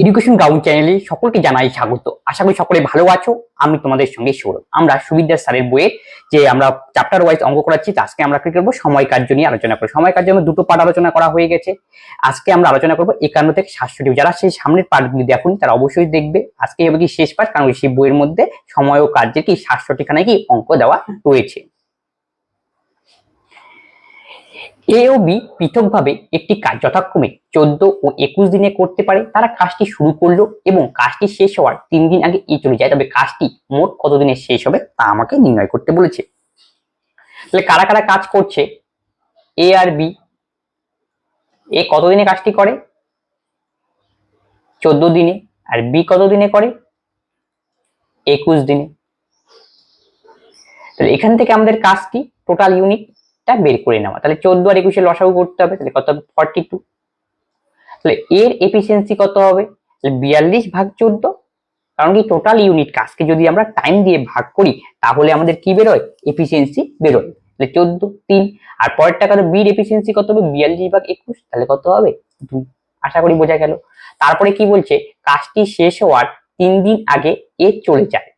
Education ground চ্যানেলে সকলকে জানাই স্বাগত। আশা করি সকলে ভালো আছো। আমি তোমাদের সঙ্গে সৌরভ। আমরা সুবিদ্যা স্যারের বইয়ের যে আমরা চ্যাপ্টার ওয়াইজ অঙ্ক করাচ্ছি, আজকে আমরা কি করব? সময় কার্য নিয়ে আলোচনা করব। সময় কার্য দুটো পার্ট আলোচনা করা হয়ে গেছে। আজকে আমরা আলোচনা করব একান্ন থেকে সাতষট্টি যারা সেই সামনের পার্টগুলি দেখুন, তারা অবশ্যই দেখবে। আজকে হবে কি শেষ পার্ট কারণ সেই বইয়ের মধ্যে সময় ও কার্যের কি সাতষট্টিখানে কি অঙ্ক দেওয়া রয়েছে। এ ও বি পৃথকভাবে একটি কাজ যথাক্রমে চোদ্দ ও একুশ দিনে করতে পারে। তারা কাজটি শুরু করল এবং কাজটি শেষ হওয়ার তিন দিন আগে এ চলে যায়। তবে কাজটি মোট কতদিনে শেষ হবে তা আমাকে নির্ণয় করতে বলেছে। তাহলে কারা কারা কাজ করছে? এ আর বি এ কতদিনে কাজটি করে? চোদ্দ দিনে। আর বি কত দিনে করে? একুশ দিনে। তাহলে এখান থেকে আমাদের কাজ কি টোটাল ইউনিট টা বের করে নেওয়া। তাহলে চোদ্দ আর একুশে লসাগু করতে হবে, তাহলে কত হবে? ফর্টি টু তাহলে এর এফিসিয়েন্সি কত হবে? বিয়াল্লিশ ভাগ চোদ্দ, কারণ কি টোটাল ইউনিট কাজকে যদি আমরা টাইম দিয়ে ভাগ করি, তাহলে আমাদের কি বেরোয়? এফিসিয়েন্সি বেরোয়। তাহলে চোদ্দ, তিন, আর পরের টাকা তো বির এফিসিয়েন্সি কত হবে? বিয়াল্লিশ ভাগ একুশ, তাহলে কত হবে? দুই। আশা করি বোঝা গেল। তারপরে কি বলছে? কাজটি শেষ হওয়ার তিন দিন আগে এ চলে যায়।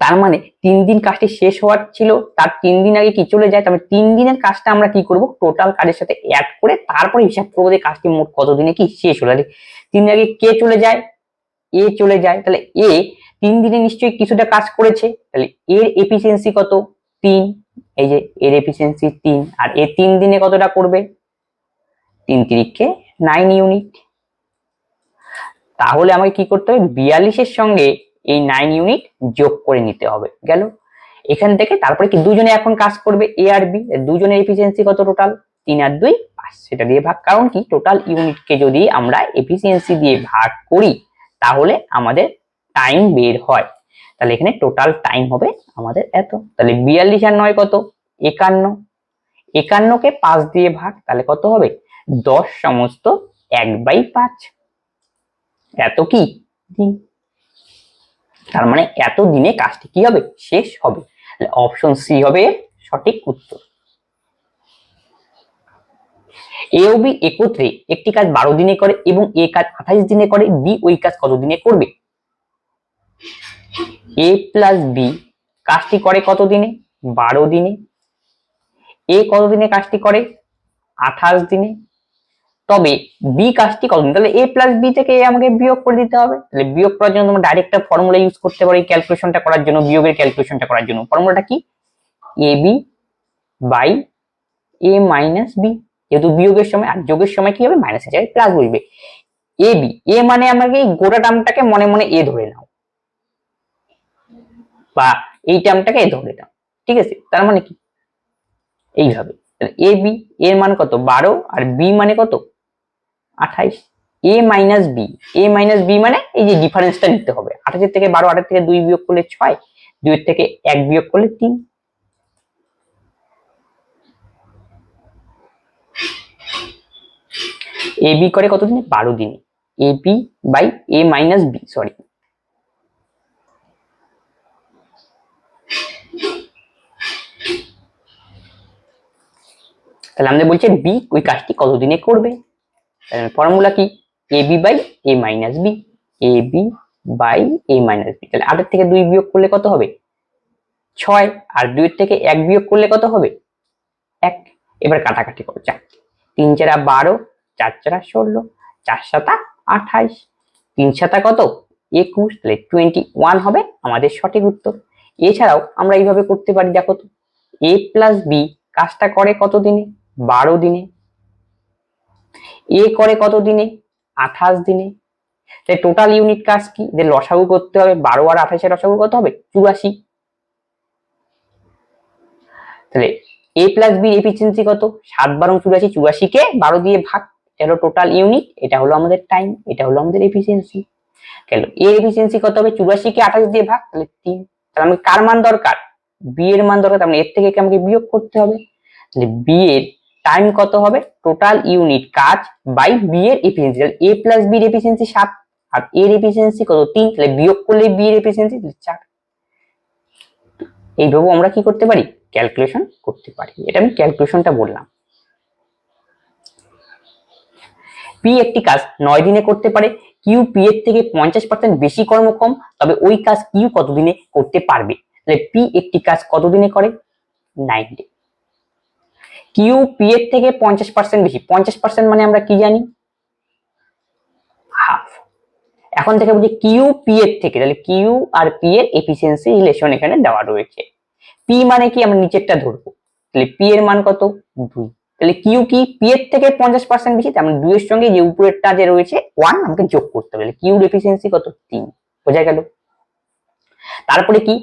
তার মানে তিন দিন কাজটি শেষ হওয়ার ছিল, তার তিন দিন আগে কি চলে যায়? তবে তিন দিনের কাজটা আমরা কি করব? টোটাল কাজের সাথে অ্যাড করে তারপরে হিসাব করব যে কাজটি মোট কতদিনে কি শেষ হলো। তিন দিন আগে কে চলে যায়? এ চলে যায়। তাহলে এ তিন দিনে নিশ্চয়ই কিছুটা কাজ করেছে। তাহলে এর এফিসিয়েন্সি কত? তিন। এই যে এর এফিসিয়েন্সি তিন। আর এ তিন দিনে কতটা করবে? তিন তিরিখে নাইন ইউনিট তাহলে আমাকে কি করতে হবে? বিয়াল্লিশের সঙ্গে এই নাইন ইউনিট যোগ করে নিতে হবে। গেল? এখান থেকে তারপরে কি দুজনে এখন কাজ করবে? এ আর বি দুজনের এফিসিয়েন্সি কত টোটাল তিন আর দুই পাঁচ। সেটা দিয়ে ভাগ। কারণ কি? টোটাল ইউনিটকে যদি আমরা এফিসিয়েন্সি দিয়ে ভাগ করি, তাহলে আমাদের টাইম বের হয়। তাহলে এখানে টোটাল টাইম হবে আমাদের এত। তাহলে বিয়াল্লিশ আর নয় কত? একান্ন। একান্নকে পাঁচ দিয়ে ভাগ, তাহলে কত হবে? দশ সমস্ত এক বাই পাঁচ। এত কি? তার মানে এত দিনে কাজটি কি হবে? শেষ হবে। অপশন সি হবে সঠিক উত্তর। এ ও বি একত্রে একটি কাজ বারো দিনে করে এবং এ কাজ আঠাইশ দিনে করে বি ওই কাজ কত দিনে করবে? এ প্লাস বি কাজটি করে কত দিনে? বারো দিনে। এ কত দিনে কাজটি করে? আঠাশ দিনে। তবে বি কাজটি কত তাহলে এ প্লাস বি থেকে A আমাকে বিয়োগ করে দিতে হবে। তাহলে বিয়োগ করার জন্য তোমরা ডাইরেক্ট ফর্মুলা ইউজ করতে পারো এই ক্যালকুলেশনটা করার জন্য, বিয়োগের ক্যালকুলেশনটা করার জন্য। ফর্মুলাটা কি? A B by A minus B যেহেতু বিয়োগের সময়, আর যোগের সময় কি হবে? মাইনাসের জায়গায় প্লাস বসবে। এ বি এ মানে আমাকে এই গোটা টার্মটাকে মনে মনে এ ধরে নাও। বা এই টার্মটাকে এ ধরে নাও। ঠিক আছে? তার মানে কি? এইভাবে। এ বি এর মান কত? বারো, আর বি মানে কত? আঠাইশ A minus B A minus B মানে এই যে ডিফারেন্সটা নিতে হবে। আঠাশের থেকে বারো, আটের থেকে দুই বিয়োগ করলে ছয়, দুইয়ের থেকে এক বিয়োগ করলে তিন। এ বি করে কত দিনে বারো দিনে। A B by A minus B sorry তাহলে আমাদের বলছে বি ওই কাজটি কতদিনে করবে? ফর্মুলা কি? A B by A minus B A B by A minus B তাহলে আটের থেকে দুই বিয়োগ করলে কত হবে? ছয়। আর দুইয়ের থেকে এক বিয়োগ করলে কত হবে? এক। এবার কাটাকাটি করো চার তিন চারা বারো, চার চারা ষোলো, চার সাতা আঠাইশ। তিন সাতা কত? একুশ। তাহলে টোয়েন্টি ওয়ান হবে আমাদের সঠিক উত্তর। এছাড়াও আমরা এইভাবে করতে পারি, দেখো তো। এ প্লাস বি কাজটা করে কত দিনে? বারো দিনে। এ করে কত দিনে? আঠাশ দিনে। তাই টোটাল ইউনিট কাজ কি? যে লসাগু করতে হবে, বারো আর আঠাশের লসাগু কত হবে, চুরাশি। তাহলে এ প্লাস বি এফিসিয়েন্সি কত? সাত বারো চুরাশি চুরাশিকে বারো দিয়ে ভাগ, এটা টোটাল ইউনিট এটা হলো আমাদের টাইম এটা হলো আমাদের এফিসিয়েন্সি গেল এ এফিসিয়েন্সি কত হবে? চুরাশিকে আঠাশ দিয়ে ভাগ, তাহলে তিন। তাহলে আমাকে কার মান দরকার? বি এর মান দরকার, তার মানে এর থেকে আমাকে বিয়োগ করতে হবে? তাহলে বি এর টাইম কত হবে? টোটাল ইউনিট কাজ বাই বি এর এফিসিয়েন্সি এ প্লাস বি এর এফিসিয়েন্সি সাত, আর এর এফিসিয়েন্সি কত? তিন, তাহলে বিয়োগ করলে বি এর এফিসিয়েন্সি চার। এইভাবে আমরা কি করতে পারি? ক্যালকুলেশন করতে পারি। এটা আমি ক্যালকুলেশনটা বললাম। পি একটি কাজ নয় দিনে করতে পারে। কিউ পি এর থেকে পঞ্চাশ পার্সেন্ট বেশি কর্মক্ষম তবে ওই কাজ কিউ কতদিনে করতে পারবে? তাহলে পি একটি কাজ কতদিনে করে? নাইন ডে কিউ পি এর থেকে পঞ্চাশ পার্সেন্ট বেশি। পঞ্চাশ পার্সেন্ট মানে আমরা কি জানি? হাফ এখন থেকে বলছি কিউ পি এর থেকে, তাহলে কিউ আর পি এর এফিসিয়েন্সি রিলেশন এখানে দেওয়া রয়েছে। পি মানে কি? আমরা নিচেরটা ধরবো। তাহলে পি এর মান কত? দুই। তাহলে কিউ কি? পি এর থেকে পঞ্চাশ পার্সেন্ট বেশি, তার মানে দুইয়ের সঙ্গে যে উপরেরটা যে রয়েছে ওয়ান আমাকে যোগ করতে হবে। কিউ এফিসিয়েন্সি কত? তিন। বোঝা গেল? তারপরে কি?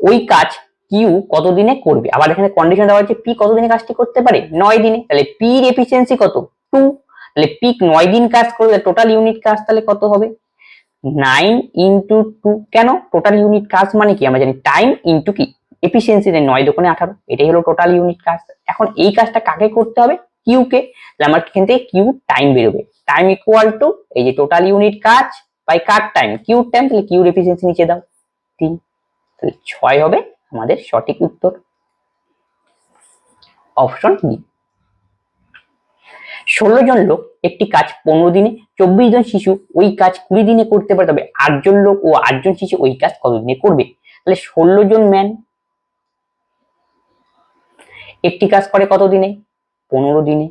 ওই কাজ কিউ কতদিনে করবে? আবার এখানে কন্ডিশন দেওয়া হচ্ছে পি কতদিনে কাজটি করতে পারে? নয় দিনে। তাহলে পি এর এফিসিয়েন্সি কত? টু তাহলে পি নয় দিন কাজ করলে টোটাল ইউনিট কাজ তাহলে কত হবে? নাইন ইন্টু টু কেন? টোটাল ইউনিট কাজ মানে কি? আমরা জানি টাইম ইন্টু কি? এফিসিয়েন্সি নয় দোকানে আঠারো। এটাই হলো টোটাল ইউনিট কাজ। এখন এই কাজটা কাকে করতে হবে? কিউ কে। তাহলে আমার এখান থেকে কিউ টাইম বেরোবে। টাইম ইকুয়াল টু এই যে টোটাল ইউনিট কাজ বাই কার টাইম কিউ টাইম তাহলে কিউর এফিসিয়েন্সি নিচে দাও। তিন। তাহলে ছয় হবে। আমাদের সঠিক উত্তর? অপশন বি ষোলো জন লোক একটি কাজ পনেরো দিনে, চব্বিশ জন শিশু ওই কাজ কুড়ি দিনে করতে পারে, তবে আটজন লোক ও আটজন শিশু ওই কাজ কত দিনে করবে? তাহলে ষোলো জন ম্যান একটি কাজ করে কত দিনে? পনেরো দিনে।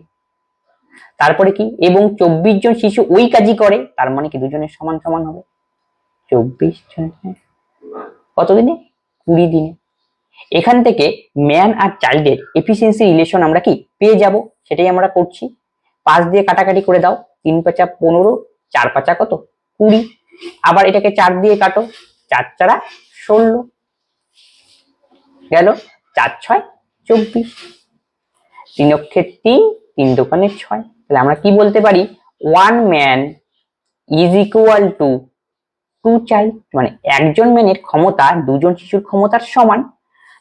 তারপরে কি? এবং চব্বিশ জন শিশু ওই কাজই করে, তার মানে কি দুজনের সমান সমান হবে? চব্বিশ জন কত দিনে? কুড়ি দিনে। এখান থেকে ম্যান আর চাইল্ডের এফিসিয়েন্সি রিলেশন আমরা কি পেয়ে যাব? সেটাই আমরা করছি। পাঁচ দিয়ে কাটাকাটি করে দাও, তিন পাঁচা পনেরো, চার পাঁচা কত? কুড়ি। আবার এটাকে চার দিয়ে কাটো, চার চারা ষোলো। গেল চার ছয় চব্বিশ। তিন অক্ষের তিন তিন দোকানের ছয়। তাহলে আমরা কি বলতে পারি? One man is equal to two child মানে একজন ম্যানের ক্ষমতা, দুজন শিশুর ক্ষমতার সমান।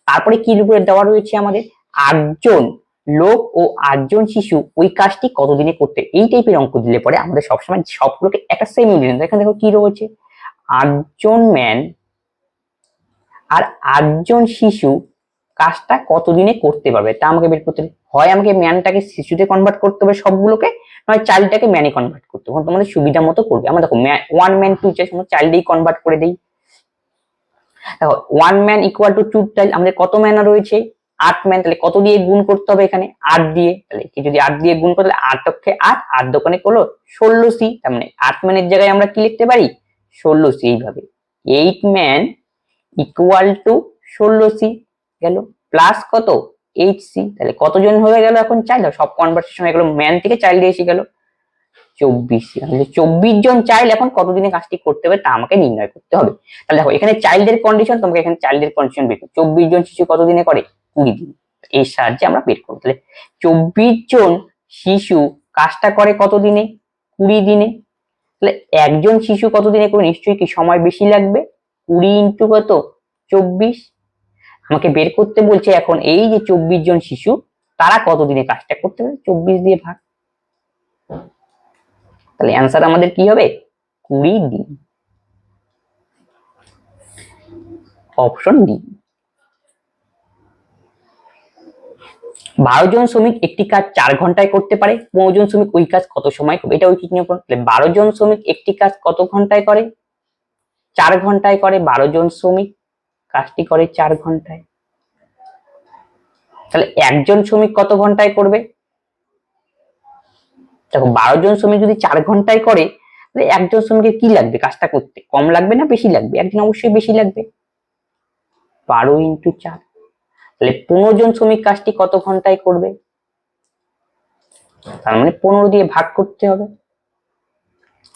তারপরে কি দেওয়া রয়েছে আমাদের? আটজন লোক ও আটজন শিশু ওই কাজটি কতদিনে করতে? এই টাইপের অঙ্ক দিলে পরে আমাদের সবসময় সবগুলোকে একটা সেম ইউনিট এখানে দেখো কি রয়েছে? আটজন ম্যান আর আটজন শিশু কাজটা কতদিনে করতে পারবে? তা আমাকে বের করতে হয় আমাকে ম্যানটাকে শিশুতে কনভার্ট করতে হবে সবগুলোকে, নয় চাইল্ডটাকে ম্যানে কনভার্ট করতে হবে। তোমাদের সুবিধা মতো করবে। আমরা দেখো ওয়ান ম্যান টু চাই চাইল্ডেই কনভার্ট করে দেই। দেখো one man equal to two child আমাদের কত ম্যান রয়েছে? আট ম্যান তাহলে কত দিয়ে গুণ করতে হবে এখানে? আট দিয়ে। তাহলে যদি আট দিয়ে গুণ করলে আট পক্ষে আট আট দোকানে করল ষোলো সি তার মানে আট ম্যানের জায়গায় আমরা কি লিখতে পারি? ষোলো সি এইভাবে। এইট ম্যান ইকুয়াল টু ষোলো সি গেল। প্লাস কত? এইট সি তাহলে কতজন হয়ে গেল এখন? চাইল্ড সব কনভার্সেশন হয়ে গেল। ম্যান থেকে চাইল্ড এসে গেল। চব্বিশ চব্বিশ জন চাইল্ড এখন কতদিনে কাজটি করতে হবে তা আমাকে নির্ণয় করতে হবে। তাহলে দেখো, এখানে চাইল্ডের কন্ডিশন তোমাকে এখানে চাইল্ডের কন্ডিশন বের চব্বিশ জন শিশু কতদিনে করে? কুড়ি দিন। সাহায্যে আমরা বের করব। তাহলে চব্বিশ জন শিশু কাজটা করে কত দিনে কুড়ি দিনে। তাহলে একজন শিশু কত দিনে করে? নিশ্চয়ই কি সময় বেশি লাগবে? কুড়ি ইন্টু কত? চব্বিশ। আমাকে বের করতে বলছে এখন এই যে চব্বিশ জন শিশু, তারা কতদিনে কাজটা করতে পারে চব্বিশ দিয়ে ভাগ। তাহলে অ্যান্সার আমাদের কি হবে? কুড়ি দিন অপশন ডি বারো জন শ্রমিক একটি কাজ চার ঘন্টায় করতে পারে, পনেরো জন শ্রমিক ওই কাজ কত সময় করবে? এটা ঐকিক নিয়ম। তাহলে বারো জন শ্রমিক একটি কাজ কত ঘন্টায় করে? চার ঘন্টায় করে, বারো জন শ্রমিক কাজটি করে চার ঘন্টায়। তাহলে একজন শ্রমিক কত ঘন্টায় করবে? দেখো, বারো জন শ্রমিক যদি চার ঘন্টায় করে, তাহলে একজন শ্রমিকের কি লাগবে কাজটা করতে? কম লাগবে না বেশি লাগবে? একজন অবশ্যই বেশি লাগবে। বারো ইন্টু চার। তাহলে পনেরো জন শ্রমিক কাজটি কত ঘন্টায় করবে? তার মানে পনেরো দিয়ে ভাগ করতে হবে।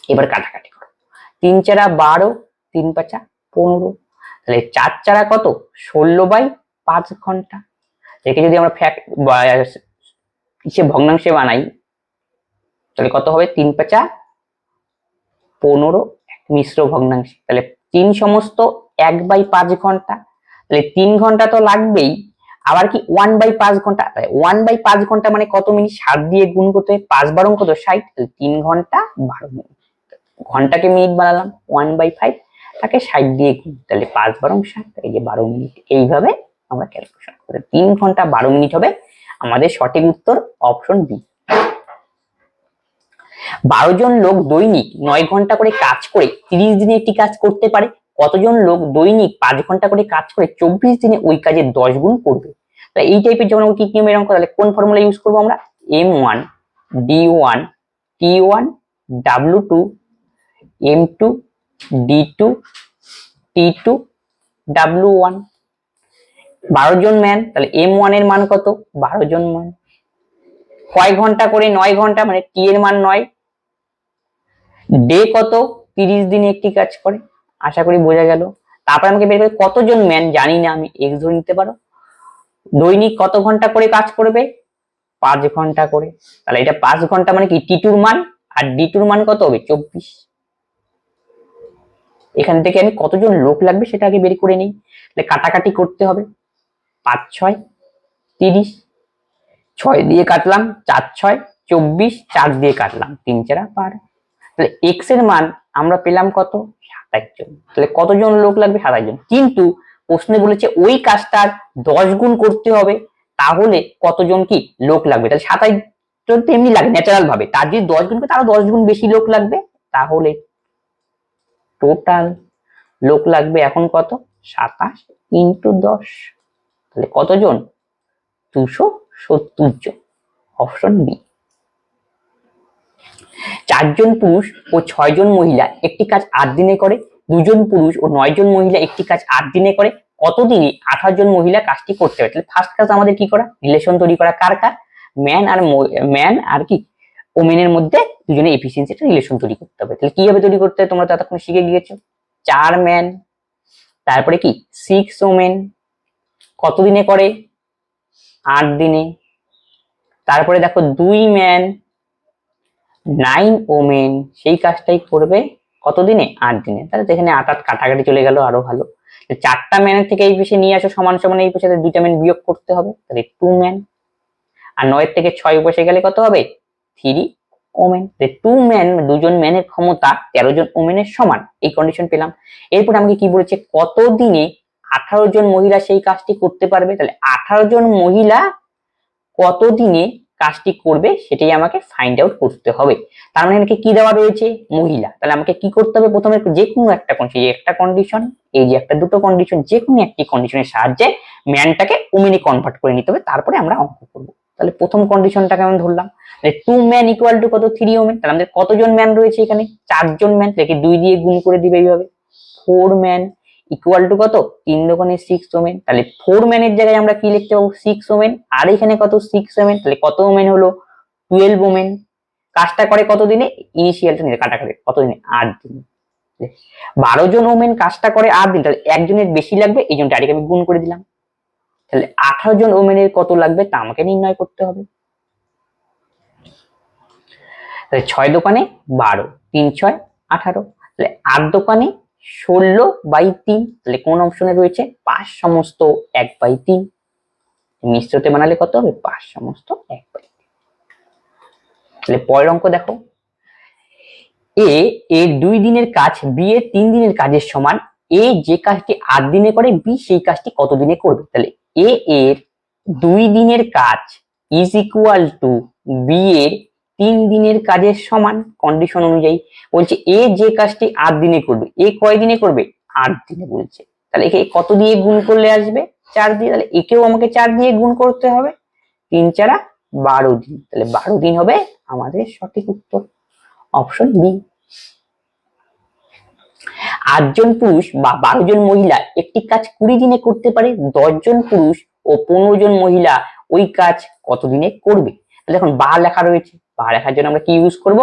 এবার কাটাকাটি করো। তিন চারা বারো, তিন পাঁচা পনেরো। তাহলে চার চারা কত? ষোলো বাই পাঁচ ঘণ্টা। একে যদি আমরা ফ্যাক্ট ভগ্নাংশে বানাই তাহলে কত হবে? তিন পাঁচা পনেরো মিশ্র ভগ্নাংশ। তাহলে তিন সমস্ত এক বাই পাঁচ ঘণ্টা। তাহলে তিন ঘণ্টা তো লাগবেই। আবার কি ওয়ান বাই পাঁচ ঘণ্টা? ওয়ান বাই পাঁচ ঘণ্টা মানে কত মিনিট? সাত দিয়ে গুণ করতে হবে পাঁচ বারো কত? ষাট। তাহলে তিন ঘণ্টা বারো মিনিট। ঘন্টাকে মিনিট বানালাম ওয়ান বাই ফাইভ তাকে ষাট দিয়ে গুণ। তাহলে পাঁচ বারো ষাট এই যে বারো মিনিট। এইভাবে আমরা ক্যালকুলেশন করতে তিন ঘণ্টা বারো মিনিট হবে। আমাদের সঠিক উত্তর অপশন বি বারো জন লোক দৈনিক নয় ঘণ্টা করে কাজ করে তিরিশ দিনে একটি কাজ করতে পারে। কতজন লোক দৈনিক পাঁচ ঘণ্টা করে কাজ করে চব্বিশ দিনে ওই কাজের দশ গুণ করবে? তাহলে এই টাইপের যখন কি নিয়মের অঙ্ক তাহলে কোন ফর্মুলা ইউজ করব আমরা? M one D one T one W two M two D two T two W one বারো জন ম্যান তাহলে এম ওয়ানের মান কত? বারো জন মান কয় ঘণ্টা করে? নয় ঘণ্টা মানে টি এর মান নয়। ডে কত? তিরিশ দিনে একটি কাজ করে। আশা করি বোঝা গেল। তারপর আমাকে বের করে কতজন ম্যান জানি না, আমি এক্স ধরে নিতে পারো। দৈনিক কত ঘণ্টা করে কাজ করবে? পাঁচ ঘণ্টা করে। তাহলে এটা পাঁচ ঘণ্টা মানে কি? টি টুর মান? আর ডি টুর মান কত হবে? চব্বিশ। এখান থেকে আমি কতজন লোক লাগবে সেটা আগে বের করে নিই। তাহলে কাটাকাটি করতে হবে। পাঁচ, ছয়, তিরিশ, ছয় দিয়ে কাটলাম, চার, ছয়, চব্বিশ, চার দিয়ে কাটলাম। তিন চারা বারো তাহলে এক্সের মান আমরা পেলাম কত? সাতাশ জন। তাহলে কতজন লোক লাগবে? সাতাশ জন। কিন্তু প্রশ্নে বলেছে ওই কাজটার দশ গুণ করতে হবে, তাহলে কতজন কি লোক লাগবে? তাহলে সাতাশ জন তো এমনি লাগে ন্যাচারাল ভাবে। তার যদি দশ গুণ তারও দশ গুণ বেশি লোক লাগবে। তাহলে টোটাল লোক লাগবে এখন কত? সাতাশ ইন্টু দশ। তাহলে কতজন? দুশো সত্তর জন। Option B. চারজন পুরুষ ও ছয়জন মহিলা একটি কাজ আট দিনে করে, দুজন পুরুষ ও নয় জন মহিলা একটি কাজ আট দিনে করে, কতদিনে আঠারো জন মহিলা কাজটি করতে হবে? তাহলে ফার্স্ট কাজ আমাদের কি করা? রিলেশন তৈরি করা। কার কার? ম্যান আর ম্যান আর কি? ওমেনের মধ্যে দুজনে এফিসিয়েন্সি একটা রিলেশন তৈরি করতে হবে। তাহলে কীভাবে তৈরি করতে হবে তোমরা ততক্ষণ শিখে গিয়েছো। চার ম্যান তারপরে কি? সিক্স ওমেন কত দিনে করে? আট দিনে। তারপরে দেখো দুই ম্যান নাইন ওমেন সেই কাজটাই করবে কত দিনে আট দিনে। তাহলে তো এখানে আট আট কাটাকাটি চলে গেল, আরও ভালো। চারটা ম্যানের থেকে এই পেশে নিয়ে আসো, সমান সমান এই পেশে দুইটা ম্যান বিয়োগ করতে হবে, তাহলে টু ম্যান আর নয়ের থেকে ছয় বসে গেলে কত হবে? থ্রি ওমেন টু ম্যান দুজন ম্যানের ক্ষমতা তেরো জন ওমেনের সমান, এই কন্ডিশন পেলাম। এরপর আমাকে কি বলেছে? কত দিনে আঠারো জন মহিলা সেই কাজটি করতে পারবে? তাহলে আঠারো জন মহিলা কত দিনে কাজটি করবে সেটাই আমাকে ফাইন্ড আউট করতে হবে। তার মানে এখানে কি দেওয়া রয়েছে? মহিলা। তাহলে আমাকে কি করতে হবে? প্রথমে যে কোনো একটা কন্ডিশন একটা কন্ডিশন এই যে একটা দুটো কন্ডিশন যে কোনো একটি কন্ডিশনের সাহায্যে ম্যানটাকে উমেনে কনভার্ট করে নিতে হবে। তারপরে আমরা অঙ্ক করব। তাহলে প্রথম কন্ডিশনটাকে আমি ধরলাম। টু ম্যান ইকুয়াল টু কত? থ্রি ওমেন তাহলে আমাদের কতজন ম্যান রয়েছে এখানে? চারজন ম্যান তাহলে দুই দিয়ে গুণ করে দিবে এইভাবে। ফোর ম্যান ইকুয়াল টু কত? তিন দোকানে সিক্স ওমেন তাহলে ফোর ম্যানের জায়গায় আমরা কি লিখতে পাবো? সিক্স ওমেন আর এখানে কত? সিক্স ওমেন তাহলে কত ওমেন হলো? টুয়েলভ ওমেন কাজটা করে কত দিনে? ইনিশিয়ালটা নিয়ে কাটাকাটি। কত দিনে? আট দিনে। বারো জন ওমেন কাজটা করে আট দিন। তাহলে একজনের বেশি লাগবে, এই জন্য আমি গুণ করে দিলাম। তাহলে আঠারো জন ওমেনের কত লাগবে? তা আমাকে নির্ণয় করতে হবে। তাহলে ছয় দোকানে বারো। তিন ছয় আঠারো। তাহলে আট দোকানে ষোলো বাই তিন, তাহলে কোন অপশনে রয়েছে? পাঁচ সমস্ত এক বাই তিন। মিশ্রতে বানালে কত হবে? পাঁচ সমস্ত এক বাই তাহলে পরের অঙ্ক দেখো। এ এর দুই দিনের কাজ, বি এর তিন দিনের কাজের সমান, এ যে কাজটি আট দিনে করে, বি সেই কাজটি কত দিনে করবে? তাহলে এ এর দুই দিনের কাজ ইজ ইকুয়াল টু বি এর তিন দিনের কাজের সমান কন্ডিশন অনুযায়ী। বলছে, এ যে কাজটি আট দিনে করবে, এ কয় দিনে করবে? আট দিনে বলছে। তাহলে একে কত দিয়ে গুণ করলে আসবে? চার দিয়ে। তাহলে একেও আমাকে চার দিয়ে গুণ করতে হবে। তিন চারা বারো দিন। তাহলে বারো দিন হবে আমাদের সঠিক উত্তর। অপশন বি আটজন পুরুষ বা বারো জন মহিলা একটি কাজ কুড়ি দিনে করতে পারে জন পুরুষ ও পনেরো জন মহিলা ওই কাজ কত দিনে করবে? তাহলে এখন বা লেখা রয়েছে। বা লেখার জন্য আমরা কি ইউজ করব?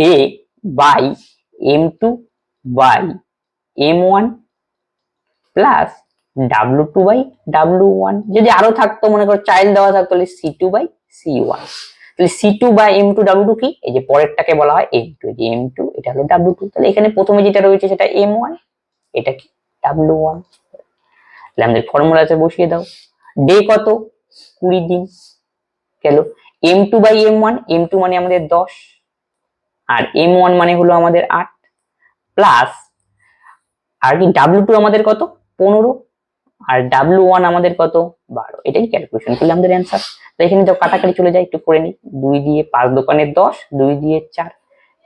Day by M two by M one plus W two by W one যদি আরও থাকতো মনে করো চাইল্ড দেওয়া থাকতো তাহলে C two by C one তাহলে C two by M two W two কি? এই যে পরেরটাকে বলা হয় এম টু যে এম টু এটা হলো ডাব্লু টু তাহলে এখানে প্রথমে যেটা রয়েছে সেটা এম ওয়ান এটা কি? ডাব্লু ওয়ান তাহলে আমাদের ফর্মুলাতে বসিয়ে দাও। ডে কত? কুড়ি দিন। গেল। M two by M one M two মানে আমাদের দশ, আর এম ওয়ান মানে হলো আমাদের আট প্লাস আর কি ডাব্লু টু আমাদের কত? পনেরো, আর ডাব্লু ওয়ান আমাদের কত? বারো। এটাই ক্যালকুলেশন করলে আমাদের অ্যান্সার তো এখানে তো কাটাকাটি চলে যায়, একটু করে নিই। দুই দিয়ে পাঁচ দোকানের দশ, দুই দিয়ে চার।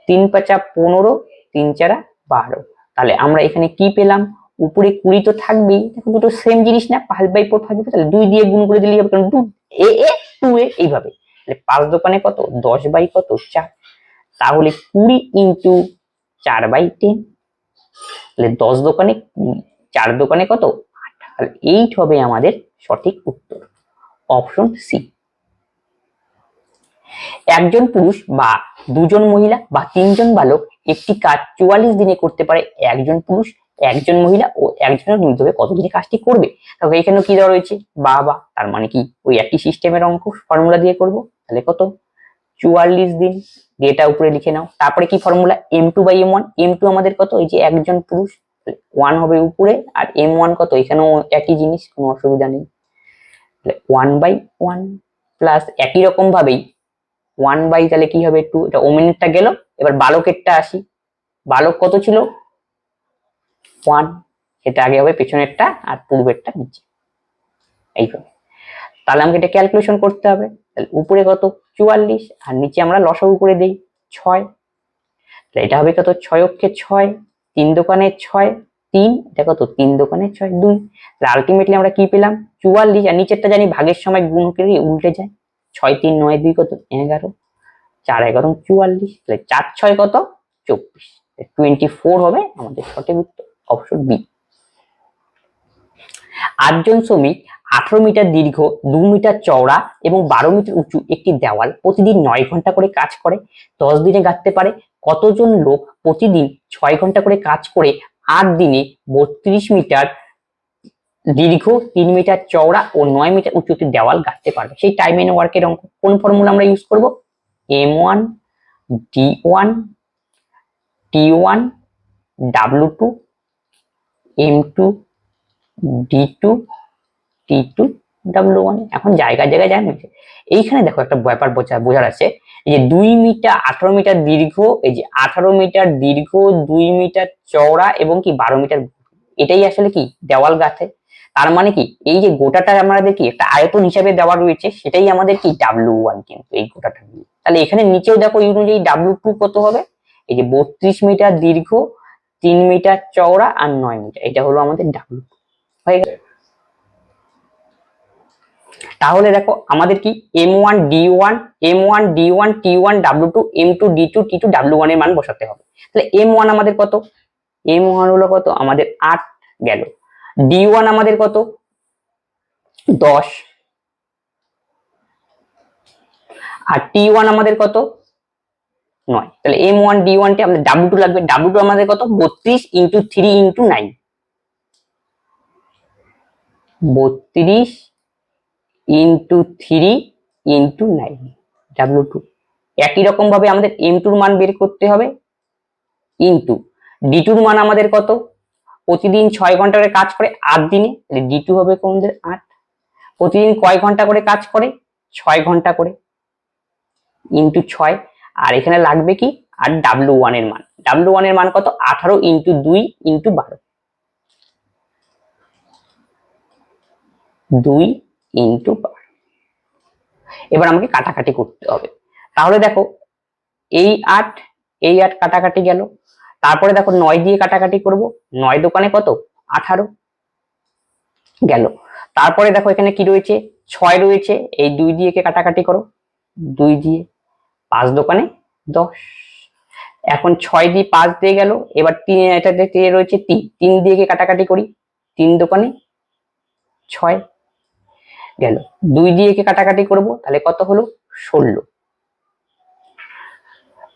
তিন পাঁচা পনেরো, তিন চারা বারো। তাহলে আমরা এখানে কি পেলাম? উপরে কুড়ি তো থাকবেই। দেখো দুটো সেম জিনিস না পাঁচ বাই ফোর থাকবে, তাহলে দুই দিয়ে গুণ করে দিলেই হবে, কারণ টু এ এ টু এ, এইভাবে। পাঁচ দোকানে কত? দশ বাই কত? চার। তাহলে কুড়ি ইন্টু চার বাই টেন। তাহলে দশ দোকানে চার দোকানে কত? আট। তাহলে এইট হবে আমাদের সঠিক উত্তর। Option C. একজন পুরুষ বা দুজন মহিলা বা তিনজন বালক একটি কাজ চুয়াল্লিশ দিনে করতে পারে। একজন পুরুষ, একজন মহিলা ও একজনের নির্দিষ্ট কতদিনে কাজটি করবে? এখানে কি দেওয়া রয়েছে? বা বা তার মানে কি? ওই একই সিস্টেমের অঙ্ক ফর্মুলা দিয়ে করব। তাহলে কত? চুয়াল্লিশ দিন। ডেটা উপরে লিখে নাও। তারপরে কি formula M two by M one M two আমাদের কত? এই যে একজন পুরুষ ওয়ান হবে উপরে আর এম ওয়ান কত? এখানেও একই জিনিস, কোনো অসুবিধা নেই। তাহলে ওয়ান বাই ওয়ান প্লাস একই রকম ভাবেই ওয়ান বাই তাহলে কি হবে টু এটা ওমেনেরটা গেল। এবার বালকেরটা আসি। বালক কত ছিল? ওয়ান এটা আগে হবে, পেছনেরটা আর পূর্বেরটা নিচে। এইভাবে। তাহলে আমাকে এটা ক্যালকুলেশন করতে হবে। তাহলে উপরে কত? চুয়াল্লিশ। আর নিচে আমরা লসাগু করে দিই ছয়। তাহলে এটা হবে কত? ছয় অক্ষে ছয়, তিন দোকানে ছয়, তিন, এটা কত? তিন দোকানে ছয়, দুই। তাহলে আলটিমেটলি আমরা কি পেলাম? চুয়াল্লিশ। আর নিচেরটা জানি ভাগের সময় গুণ করে উল্টে যায়। ছয়, তিন, নয়, দুই কত? এগারো। চার, এগারো, চুয়াল্লিশ। তাহলে চার, ছয় কত? চব্বিশ। টোয়েন্টি ফোর হবে আমাদের সঠিক উত্তর অপশন বি। আটজন শ্রমিক আঠারো মিটার দীর্ঘ, দু মিটার চওড়া এবং বারো মিটার উঁচু একটি দেওয়াল প্রতিদিন নয় ঘণ্টা করে কাজ করে, দশ দিনে গাঁথতে পারে। কতজন লোক প্রতিদিন ছয় ঘণ্টা করে কাজ করে, আট দিনে বত্রিশ মিটার দীর্ঘ, তিন মিটার চওড়া ও নয় মিটার উঁচু একটি দেওয়াল গাঁথতে পারবে। সেই টাইম এন্ড ওয়ার্কের অঙ্ক। কোন ফর্মুলা আমরা ইউজ করব? M one D one T one W two M two D two T two W one এখন জায়গায় জায়গায় জানেন এইখানে দেখো একটা ব্যাপার বোঝা বোঝার আছে যে দুই মিটার, আঠারো মিটার দীর্ঘ, এই যে আঠারো মিটার দীর্ঘ, দুই মিটার চওড়া এবং কি বারো মিটার এটাই আসলে কি দেওয়াল গাঁথে। তার মানে কি এই যে গোটাটা আমাদের কি একটা আয়তন হিসাবে দেওয়া রয়েছে, সেটাই আমাদের কি ডাব্লু ওয়ান কিন্তু এই গোটাটা তাহলে এখানে নিচেও দেখো এই অনুযায়ী ডাব্লু টু কত হবে? এই যে বত্রিশ মিটার দীর্ঘ, তিন মিটার চওড়া আর নয় মিটার, এটা হলো আমাদের ডাব্লু হয়ে গেল। তাহলে দেখো আমাদের কি M one D one M one D one T one W two M two D two T two W ওয়ানের মান বসাতে হবে। তাহলে এম ওয়ান আমাদের কত? এম ওয়ান হলো কত? আমাদের আট গেল। ডি ওয়ান আমাদের কত? দশ। আর টি ওয়ান আমাদের কত? নয়। তাহলে এম ওয়ান ডি ওয়ানটি আমাদের ডাব্লু টু লাগবে। ডাব্লু টু আমাদের কত? বত্রিশ ইন্টু থ্রি ইন্টু নাইন বত্রিশ into three into nine W two একই রকম ভাবে আমাদের এম টুর মান বের করতে হবে ইন্টু ডি টুর মান আমাদের কত? প্রতিদিন ছয় ঘণ্টা করে কাজ করে আট দিনে ডি টু হবে আমাদের আট? প্রতিদিন কয় ঘণ্টা করে কাজ করে? ছয় ঘণ্টা করে। ইন্টু ছয়, আর এখানে লাগবে কি? আর ডাব্লু ওয়ানের মান। ডাব্লু ওয়ানের মান কত? আঠারো ইন্টু দুই ইন্টু বারো। দুই ইন্টু বারো এবার আমাকে কাটাকাটি করতে হবে। তাহলে দেখো, এই আট এই আট কাটাকাটি গেল। তারপরে দেখো নয় দিয়ে কাটাকাটি করব। নয় দোকানে কত? আঠারো গেল। তারপরে দেখো এখানে কি রয়েছে? ছয় রয়েছে। এই দুই দিয়ে কাটাকাটি করো? দুই দিয়ে। পাঁচ দোকানে দশ। এখন ছয় দিয়ে পাঁচ দিয়ে গেল। এবার তিন এটা দেখতে রয়েছে তিন। তিন দিয়ে কাটাকাটি করি? তিন দোকানে ছয়। গেল। দুই দিয়ে কে কাটাকাটি করব, তাহলে কত হলো? ষোলো।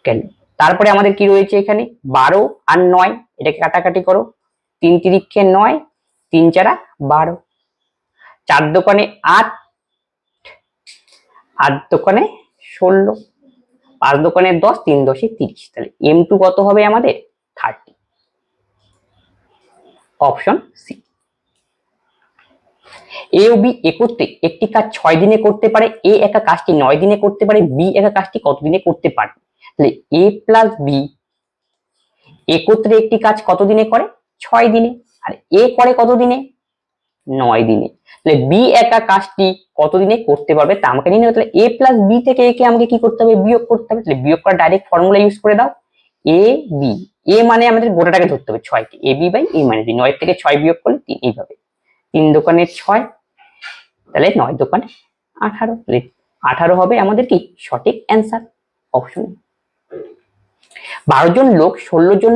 গেল। তারপরে আমাদের কি রয়েছে এখানে? বারো আর নয়, এটাকে কাটাকাটি করো। তিন তিরিক্ষে নয়, তিন চারা বারো। চার দোকানে আট আট দোকানে ষোলো, পাঁচ দোকানে দশ, তিন দশে তিরিশ। তাহলে এম টু কত হবে আমাদের? থার্টি অপশন সি এ ও বি একত্রে একটি কাজ ছয় দিনে করতে পারে এ একা কাজটি নয় দিনে করতে পারে বি একা কাজটি কত করতে পারে? তাহলে এ প্লাস বি একত্রে একটি কাজ কত দিনে করে? ছয় দিনে। আর এ করে কত নয় দিনে। তাহলে বি একা কাজটি কত দিনে করতে পারবে তা আমাকে নিয়ে নেবে। তাহলে এ প্লাস বি থেকে একে আমাকে কি করতে হবে? বিয়োগ করতে হবে। তাহলে বিয়োগ করা ডাইরেক্ট ফর্মুলা ইউজ করে দাও। এ বি এ মানে আমাদের গোটাটাকে ধরতে হবে ছয়কে। এ বি বাই এ মানে দুই নয় থেকে ছয় বিয়োগ করলে তিন এইভাবে। তিন দোকানে ছয়, তাহলে নয় দোকানে আঠারো। আঠারো হবে আমাদের কি? সঠিক অ্যান্সার অপশন বারো জন লোক, ষোলো জন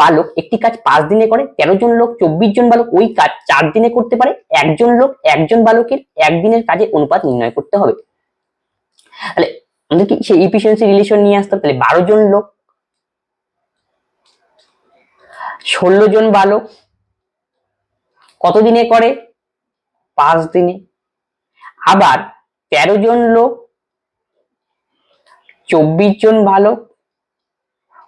বালক একটি কাজ পাঁচ দিনে করে, তেরো জন লোক, চব্বিশ জন বালক ওই কাজ চার দিনে করতে পারে একজন লোক একজন বালকের একদিনের কাজের অনুপাত নির্ণয় করতে হবে। তাহলে আমাদের কি সেই ইফিসিয়েন্সি রিলেশন নিয়ে আসতে তাহলে বারো জন লোক, ষোলো জন বালক কত দিনে করে? পাঁচ দিনে। আবার তেরো জন লোক, চব্বিশ জন বালক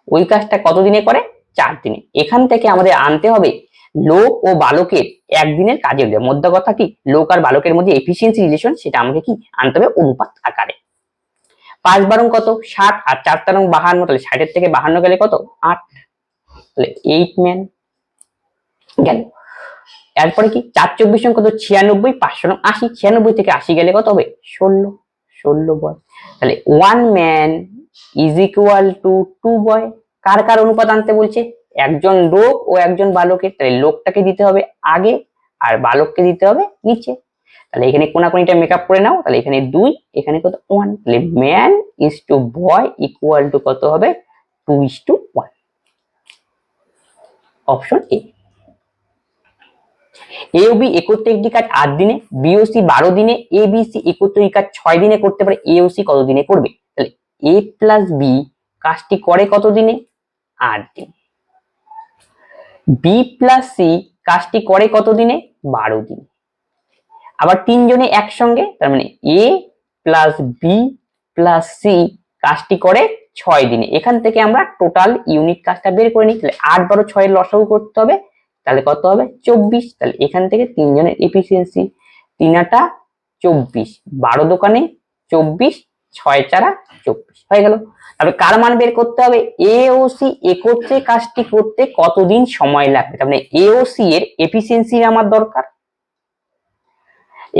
ওই কাজটা কত দিনে করে? চার দিনে। এখান থেকে আমাদের আনতে হবে লোক ও বালকের একদিনের কাজের মধ্য কথা কি? লোক আর বালকের মধ্যে এফিসিয়েন্সি রিলেশন সেটা আমাকে কি আনতে হবে? অনুপাত আকারে। পাঁচ বারং কত? ষাট। আর চার তারং বাহান্ন। তাহলে ষাটের থেকে বাহান্ন গেলে কত? আট। তাহলে এইট ম্যান গেল। এরপরে কি? চার চব্বিশ কত ছিয়ানব্বই, পাঁচশো আশি, ছিয়ানব্বই থেকে আশি গেলে কত হবে? ষোলো ষোলো বয় তাহলে one man is equal to two boy কার কার অনুপাত আনতে বলছে? একজন লোক ও একজন বালকের। তাহলে লোকটাকে দিতে হবে আগে আর বালককে দিতে হবে নিচে। তাহলে এখানে কোনাকুনিটা মেকআপ করে নাও। তাহলে এখানে দুই, এখানে কত? ওয়ান তাহলে man is two boy equal to কত হবে? Two is two one option A A O B একত্রে একটি কাজ আট দিনে বি ও সি বারো দিনে এ বি সি একত্রে কাজ ছয় দিনে করতে পারে এ ও কত দিনে করবে? তাহলে এ প্লাস বি কাজটি করে কত দিনে? আট দিন। বি প্লাস সি কাজটি করে কত দিনে? বারো দিন। আবার তিনজনে একসঙ্গে, তার মানে A plus B plus C কাজটি করে ছয় দিনে। এখান থেকে আমরা টোটাল ইউনিট কাজটা বের করে নিই। তাহলে আট বারো ছয়ের লসাগু করতে হবে। তাহলে কত হবে? চব্বিশ। তাহলে এখান থেকে তিনজনের এফিসিয়েন্সি তিন আটা চব্বিশ। বারো দোকানে চব্বিশ, ছয় চারা চব্বিশ। হয়ে গেল। তারপরে কার মান বের করতে হবে? এ ও সি একত্রে কাজটি করতে কতদিন সময় লাগবে? তার মানে এ ও সি এর এফিসিয়েন্সি আমার দরকার।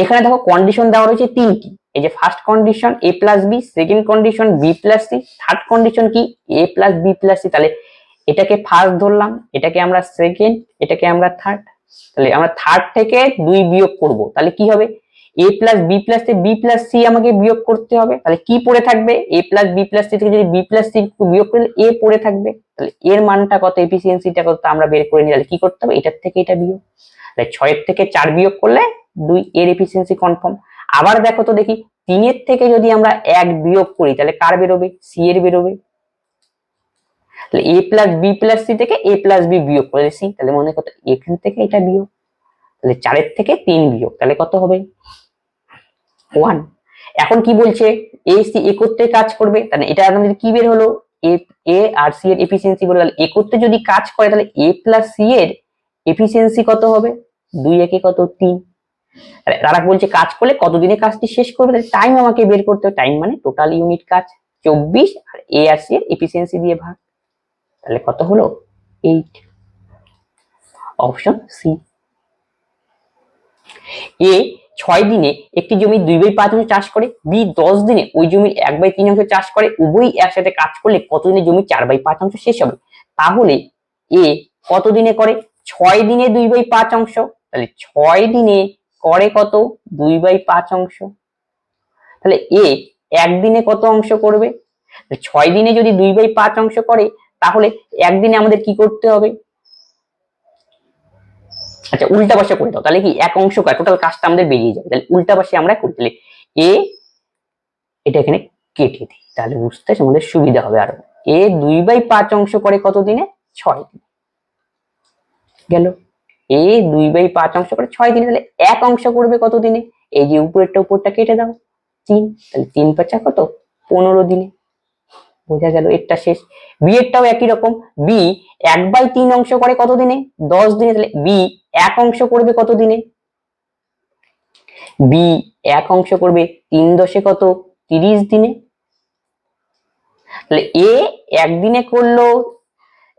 এখানে দেখো কন্ডিশন দেওয়া রয়েছে তিনটি। এই যে first condition A plus B second condition B plus C third condition কি? A plus B plus C তাহলে এটাকে ফার্স্ট ধরলাম, এটাকে আমরা সেকেন্ড এটাকে আমরা থার্ড তাহলে আমরা থার্ড থেকে দুই বিয়োগ করব। তাহলে কি হবে? A plus B plus B plus C আমাকে বিয়োগ করতে হবে। তাহলে কি পড়ে থাকবে? A plus B plus C থেকে যদি বি প্লাস সি বিয়োগ করলে এ পড়ে থাকবে। তাহলে এর মানটা কত? এফিসিয়েন্সিটা কত? আমরা বের করে নিই। তাহলে কি করতে হবে? এটার থেকে এটা বিয়োগ। তাহলে ছয়ের থেকে চার বিয়োগ করলে দুই, এর এফিসিয়েন্সি কনফার্ম আবার দেখো তো দেখি, তিনের থেকে যদি আমরা এক বিয়োগ করি, তাহলে কার বেরোবে? সি এর বেরোবে। তাহলে A plus B plus C থেকে এ প্লাস বি বিয়োগ করে সি তাহলে মনে কত এখান থেকে এটা বিয়োগ, তাহলে চারের থেকে তিন বিয়োগ, তাহলে কত হবে? ওয়ান এখন কি বলছে? এ সি একত্রে কাজ করবে, তাহলে এটা আমাদের কি বের হলো? এ আর সি এর এফিসিয়েন্সি বলে তাহলে একত্রে যদি কাজ করে, তাহলে এ প্লাস সি এর এফিসিয়েন্সি কত হবে? দুই একে কত? তিন। তারা বলছে কাজ করলে কতদিনে কাজটি শেষ করবে? তাহলে টাইম আমাকে বের করতে হবে। টাইম মানে টোটাল ইউনিট কাজ। চব্বিশ আর এ আর সি এর এফিসিয়েন্সি দিয়ে ভাগ। তাহলে কত হলো? এইট অপশন সি এ ছয় দিনে একটি জমি দুই বাই পাঁচ অংশ চাষ করে। বি দশ দিনে ওই জমির এক বাই তিন অংশ চাষ করে। উভয়ই একসাথে কাজ করলে কতদিনে জমি চার বাই পাঁচ অংশ শেষ হবে? তাহলে এ কত দিনে করে? ছয় দিনে দুই বাই পাঁচ অংশ। তাহলে ছয় দিনে করে কত? দুই বাই পাঁচ অংশ। তাহলে এ একদিনে কত অংশ করবে? ছয় দিনে যদি দুই বাই পাঁচ অংশ করে তাহলে একদিনে আমাদের কি করতে হবে? আচ্ছা উল্টা পাশে করে দাও, তাহলে কি এক অংশ টোটাল কাজটা আমাদের বেরিয়ে যাবে। তাহলে উল্টা পাশে আমরা করি, তাহলে এ এটা এখানে কেটে দিই, তাহলে বুঝতে আমাদের সুবিধা হবে আরও। এ দুই বাই পাঁচ অংশ করে কত দিনে? ছয় দিন। গেল? এ দুই বাই পাঁচ অংশ করে ছয় দিনে, তাহলে এক অংশ করবে কত দিনে? এই যে উপরেরটা, উপরটা কেটে দাও, তিন। তাহলে তিন পাঁচা কত? পনেরো দিনে। বোঝা গেল এরটা শেষ। বি এরটাও একই রকম। বি এক বাই তিন অংশ করে কত দিনে? দশ দিনে। তাহলে বি এক অংশ করবে কত দিনে? বি এক অংশ করবে তিন দশে কত? তিরিশ দিনে। তাহলে এ একদিনে করল,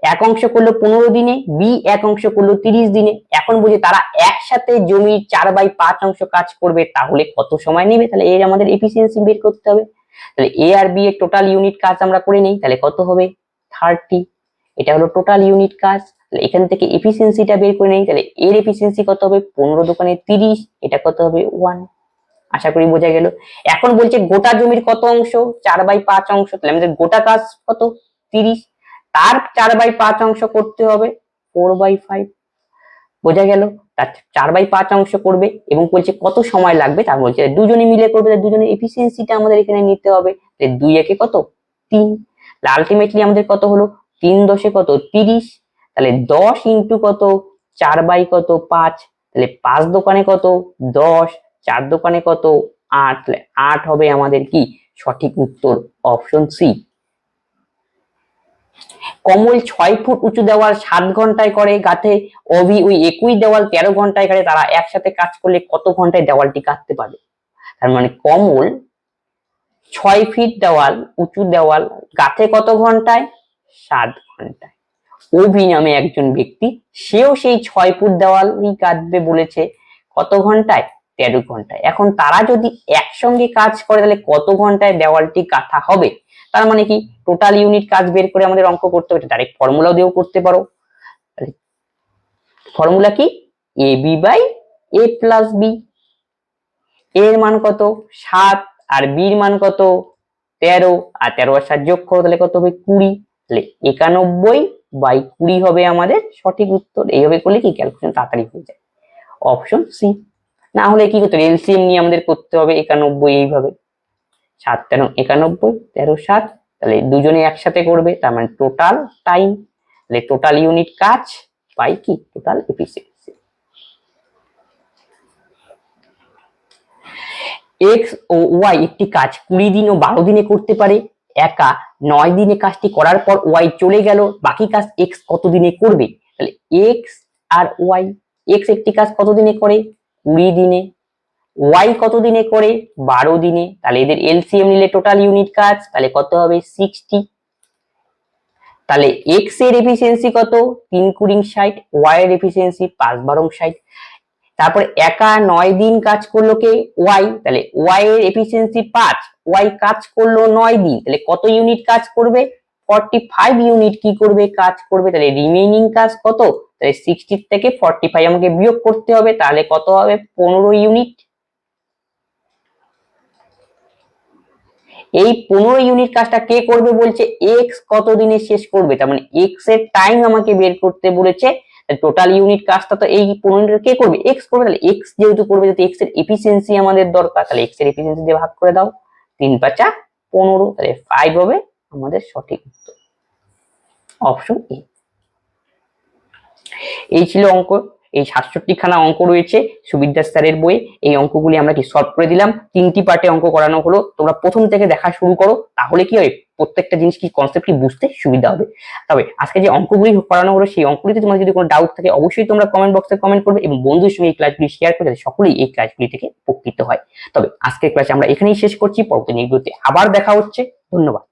এক অংশ করল পনেরো দিনে। বি এক অংশ করল তিরিশ দিনে। এখন বুঝি তারা একসাথে জমির চার বাই পাঁচ অংশ কাজ করবে, তাহলে কত সময় নেবে? তাহলে এর আমাদের এফিসিয়েন্সি বের করতে হবে। তাহলে এ আর বি এর টোটাল ইউনিট কাজ আমরা করে নেই, তাহলে কত হবে? থার্টি এটা হলো টোটাল ইউনিট কাজ, তাহলে এখান থেকে এফিসিয়েন্সিটা বের করে নেই, তাহলে এর এফিসিয়েন্সি কত হবে? পনেরো দোকানে তিরিশ, এটা কত হবে? ওয়ান আশা করি বোঝা গেল। এখন বলছে গোটা জমির কত অংশ? চার বাই পাঁচ অংশ, তাহলে আমাদের গোটা কাজ কত? তিরিশ, তার চার বাই পাঁচ অংশ করতে হবে ফোর বাই ফাইভ বোঝা গেল? তার চার বাই পাঁচ অংশ করবে এবং বলছে কত সময় লাগবে? তার বলছে দুজনে মিলে করবে দুজনের এফিসিয়েন্সিটা আমাদের এখানে নিতে হবে। দুই একে কত? তিন। আলটিমেটলি আমাদের কত হলো? তিন দশে কত? তিরিশ। তাহলে দশ ইন্টু কত? চার বাই কত? পাঁচ। তাহলে পাঁচ দোকানে কত? দশ। চার দোকানে কত? আট। আট হবে আমাদের কি? সঠিক উত্তর অপশন সি কমল ছয় ফুট উঁচু দেওয়াল, সাত ঘন্টায় করে গাঁথে। অভি ওই একই দেওয়াল তেরো ঘন্টায় কাটে তারা একসাথে কাজ করলে কত ঘন্টায় দেওয়ালটি কাটতে পারবে? তার মানে কমল ছয় ফিট দেওয়াল, উঁচু দেওয়াল, গাঁথে কত ঘন্টায়? সাত ঘন্টায়। অভি নামে একজন ব্যক্তি, সেও সেই ছয় ফুট দেওয়ালই কাটবে বলেছে। কত ঘন্টায়? তেরো ঘন্টায়। এখন তারা যদি একসঙ্গে কাজ করে, তাহলে কত ঘন্টায় দেওয়ালটি কাঁথা হবে? তার মানে কি? টোটাল ইউনিট কাজ বের করে আমাদের অঙ্ক করতে হবে। ডাইরেক্ট ফর্মুলাও দিয়েও করতে পারো। ফর্মুলা কি? A B by A plus B এর মান কত? সাত। আর বির মান কত? তেরো। আর তেরো আর সাত যোগ করো, তাহলে কত হবে? কুড়ি। তাহলে একানব্বই বাই কুড়ি হবে আমাদের সঠিক উত্তর। এইভাবে করলে কি? ক্যালকুলেশন তাড়াতাড়ি হয়ে যায়। অপশন সি না হলে কি করতে হবে? এলসিএম নিয়ে আমাদের করতে হবে একানব্বই এইভাবে। সাত তেরো একানব্বই, তেরো সাত, তাহলে দুজনে একসাথে করবে, তার মানে টোটাল টাইম তাহলে টোটাল ইউনিট কাজ বাই কি? টোটাল এফিসিয়েন্সি এক্স ও ওয়াই একটি কাজ কুড়ি দিন ও বারো দিনে করতে পারে, একা নয় দিনে কাজটি করার পর ওয়াই চলে গেল, বাকি কাজ এক্স কত দিনে করবে? তাহলে এক্স আর ওয়াই এক্স একটি কাজ কত দিনে করে? কুড়ি দিনে। ওয়াই কত দিনে করে? বারো দিনে। তাহলে এদের এলসিএম নিলে টোটাল ইউনিট কাজ, তাহলে কত হবে? সিক্সটি তাহলে এক্সের এফিসিয়েন্সি কত? তিন কুড়ি ষাট ওয়াই এর এফিসিয়েন্সি পাঁচ বারো ষাট। তারপরে একা নয় দিন কাজ করল কে? ওয়াই তাহলে ওয়াই এর এফিসিয়েন্সি পাঁচ ওয়াই কাজ করল নয় দিন। তাহলে কত ইউনিট কাজ করবে? ফর্টি ফাইভ ইউনিট কি করবে? কাজ করবে। তাহলে রিমেইনিং কাজ কত? তাহলে সিক্সটি থেকে ফর্টি ফাইভ আমাকে বিয়োগ করতে হবে। তাহলে কত হবে? পনেরো ইউনিট এই পনেরো ইউনিট কাজটা কে করবে বলছে এক্স কত দিনে শেষ করবে? তার মানে এক্সের টাইম আমাকে বের করতে বলেছে। টোটাল ইউনিট কাজটা তো এই পনেরো কে করবে? এক্স করবে, তাহলে এক্স যেহেতু করবে, যেহেতু এক্সের এফিসিয়েন্সি আমাদের দরকার, তাহলে এক্সের এফিসিয়েন্সি দিয়ে ভাগ করে দাও। তিন পাঁচা পনেরো, তাহলে ফাইভ হবে আমাদের সঠিক উত্তর। অপশন এ এই ছিল অঙ্ক। এই সাতষট্টি খানা অঙ্ক রয়েছে সুবিদ্যা স্যারের বই এই অঙ্কগুলি আমরা কি সলভ করে দিলাম। তিনটি পার্টে অঙ্ক করানো হলো। তোমরা প্রথম থেকে দেখা শুরু করো, তাহলে কি হবে? প্রত্যেকটা জিনিস কি কনসেপ্ট কি বুঝতে সুবিধা হবে। তবে আজকে যে অঙ্কগুলি করানো হলো, সেই অঙ্কগুলিতে তোমার যদি কোনো ডাউট থাকে, অবশ্যই তোমরা কমেন্ট বক্সে কমেন্ট করবে এবং বন্ধুর সঙ্গে এই ক্লাসগুলি শেয়ার করে যাতে সকলেই এই ক্লাসগুলি থেকে উপকৃত হয়। তবে আজকের ক্লাসে আমরা এখানেই শেষ করছি। পরবর্তী নিগুলোতে আবার দেখা হচ্ছে। ধন্যবাদ।